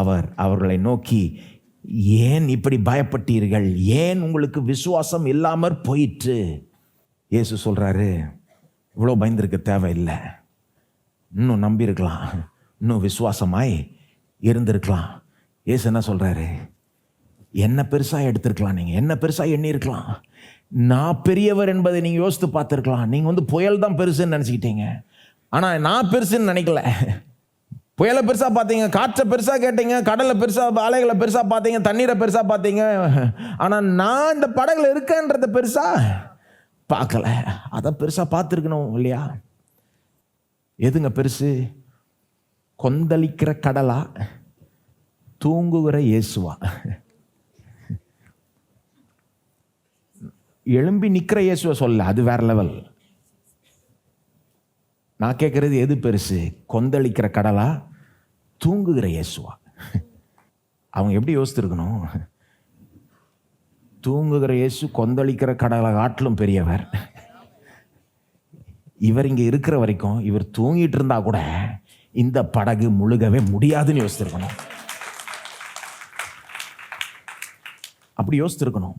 அவர் அவர்களை நோக்கி ஏன் இப்படி பயப்பட்டீர்கள்? ஏன் உங்களுக்கு விசுவாசம் இல்லாமற் போயிற்று? இயேசு சொல்கிறாரு இவ்வளோ பயந்திருக்க தேவையில்லை. இன்னும் நம்பியிருக்கலாம். இன்னும் விசுவாசமாய் இருந்திருக்கலாம். இயேசு என்ன சொல்கிறாரு என்ன பெருசாக எடுத்திருக்கலாம் நீங்கள் என்ன பெருசாக எண்ணியிருக்கலாம்? நான் பெரியவர் என்பதை நீங்கள் யோசித்து பார்த்துருக்கலாம். நீங்கள் வந்து புயல் தான் பெருசுன்னு நினச்சிக்கிட்டீங்க. ஆனால் நான் பெருசுன்னு நினைக்கல. புயலை பெருசாக பார்த்தீங்க காற்றை பெருசாக கேட்டீங்க கடலை பெருசாக அலைகளை பெருசாக பார்த்தீங்க தண்ணீரை பெருசாக பார்த்தீங்க. ஆனால் நான் இந்த படகுல இருக்கேன்றத பெருசாக பார்க்கல. அதை பெருசாக பார்த்துருக்கணும் இல்லையா? எதுங்க பெருசு? கொந்தளிக்கிற கடலா? தூங்குகிற இயேசுவா? எழும்பி நிற்கிற இயேசுவை சொல்ல அது வேற லெவல் நான் கேட்குறது எது பெருசு? கொந்தளிக்கிற கடலா? தூங்குகிற இயேசுவா? அவங்க எப்படி யோசித்திருக்கணும்? தூங்குகிற இயேசு கொந்தளிக்கிற கடலை காட்டிலும் பெரியவர். இவர் இங்கே இருக்கிற வரைக்கும் இவர் தூங்கிட்டு இருந்தா கூட இந்த படகு முழுகவே முடியாதுன்னு யோசித்திருக்கணும். அப்படி யோசித்திருக்கணும்.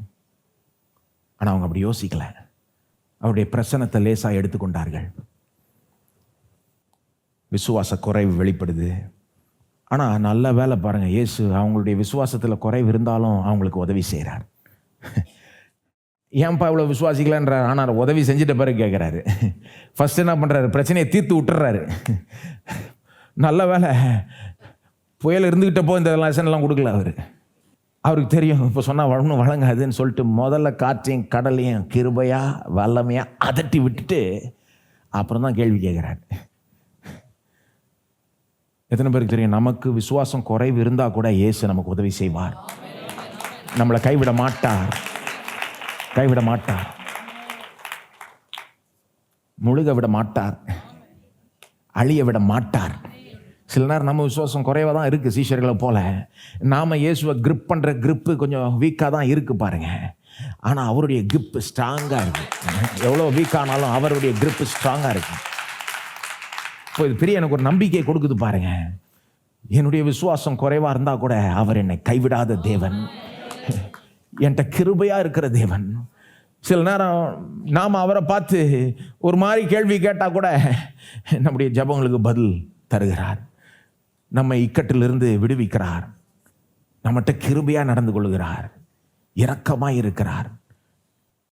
ஆனால் அவங்க அப்படி யோசிக்கல. அவருடைய பிரசனத்தை லேசாக எடுத்துக்கொண்டார்கள். விசுவாச குறைவு வெளிப்படுது. ஆனால் நல்ல வேலை பாருங்கள் இயேசு அவங்களுடைய விசுவாசத்தில் குறைவு இருந்தாலும் அவங்களுக்கு உதவி செய்கிறார் ஏன்ப்பா இவ்வளோ விசுவாசிக்கலான்றார்? ஆனால் உதவி செஞ்சுட்ட பிறகு கேட்குறாரு ஃபஸ்ட் என்ன பண்ணுறாரு பிரச்சனையை தீர்த்து விட்டுறாரு. நல்ல வேலை. புயல் இருந்துக்கிட்டப்போ இந்த லெசன்லாம் கொடுக்கல அவர். அவருக்கு தெரியும் இப்போ சொன்னால் ஒன்றும் வழங்காதுன்னு சொல்லிட்டு முதல்ல காற்றையும் கடலையும் கிருபையாக வல்லமையாக அதட்டி விட்டுட்டு அப்புறம் தான் கேள்வி கேட்குறாரு எத்தனை பேருக்கு தெரியும்? நமக்கு விசுவாசம் குறைவு இருந்தால் கூட இயேசு நமக்கு உதவி செய்வார். நம்மளை கைவிட மாட்டார். கைவிட மாட்டார். முழுக விட மாட்டார். அழிய விட மாட்டார். சில நேரம் நம்ம விசுவாசம் குறைவாக தான் இருக்குது சீஷர்களை போல. நாம் இயேசுவை கிரிப் பண்ணுற கிரிப்பு கொஞ்சம் வீக்காக தான் இருக்குது பாருங்க. ஆனால் அவருடைய கிரிப்பு ஸ்ட்ராங்காக இருக்குது எவ்வளோ வீக்கானாலும் அவருடைய கிரிப்பு ஸ்ட்ராங்காக இருக்குது இப்போ இது பெரிய எனக்கு ஒரு நம்பிக்கை கொடுக்குது பாருங்க. என்னுடைய விசுவாசம் குறைவாக இருந்தால் கூட அவர் என்னை கைவிடாத தேவன். என்கிட்ட கிருபையாக இருக்கிற தேவன். சில நேரம் நாம் அவரை பார்த்து ஒரு மாதிரி கேள்வி கேட்டால் கூட நம்முடைய ஜபங்களுக்கு பதில் தருகிறார். நம்மை இக்கட்டிலிருந்து விடுவிக்கிறார். நம்மகிட்ட கிருபையாக நடந்து கொள்கிறார். இரக்கமாக இருக்கிறார்.